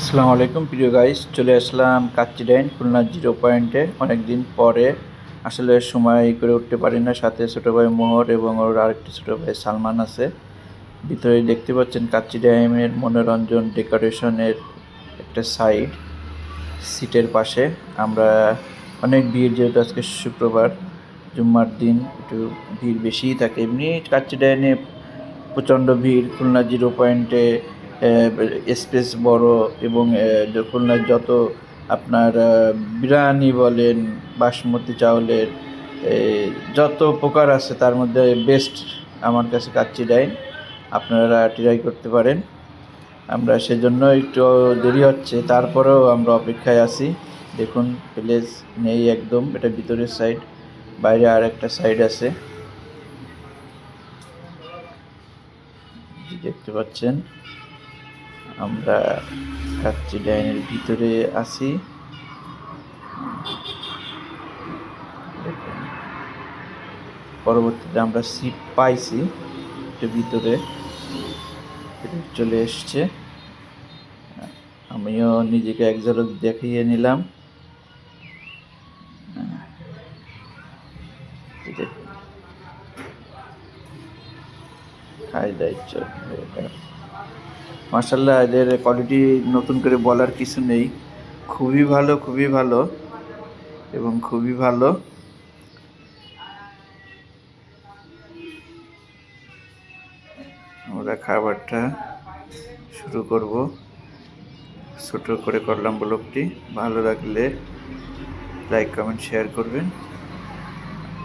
আসসালামু আলাইকুম, প্রিয় গাইস চলে আসলাম কাচ্চিডাইন খুলনা জিরো পয়েন্টে অনেক দিন পরে, আসলে সময় করে উঠতে পারি না, সাথে ছোটো ভাই মোহর এবং ওর আরেকটি ছোটো ভাই সালমান আছে। ভিতরে দেখতে পাচ্ছেন কাচ্চিডাইমের মনোরঞ্জন ডেকোরেশনের একটা সাইড সিটের পাশে। আমরা অনেক ভিড়, যেহেতু আজকে শুক্রবার, জুম্মার দিন, একটু ভিড় বেশিই থাকে। এমনি কাচ্চি ডাইনে প্রচণ্ড ভিড়, খুলনা জিরো পয়েন্টে স্পেস বড় এবং খুলনার যত আপনার বিরিয়ানি বলেন, বাসমতি চাউলের যত প্রকার আছে তার মধ্যে বেস্ট আমার কাছে কাচ্চি ডাইন। আপনারা ট্রাই করতে পারেন। আমরা সেজন্য একটু দেরি হচ্ছে, তারপরেও আমরা অপেক্ষায় আছি। দেখুন প্লেস নেই একদম, এটা ভিতরের সাইড বাইরে আর একটা সাইড আছে দেখতে পাচ্ছেন আমরা কাচ্চি ডাইনের ভিতরে আছি। পরবর্তীতে আমরা সিট পাইছি, একটু ভিতরে চলে এসছে। আমিও নিজেকে এক ঝলক দেখিয়ে নিলাম। খাই দায়িত্ব মার্শাল্লাহ এদের কোয়ালিটি নতুন করে বলার কিছু নেই। খুবই ভালো খুবই ভালো এবং খুবই ভালো। আমরা খাবারটা শুরু করব। ছোট করে করলাম ব্লগটি। ভালো লাগলে লাইক কমেন্ট শেয়ার করবেন।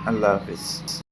আল্লাহ হাফিজ।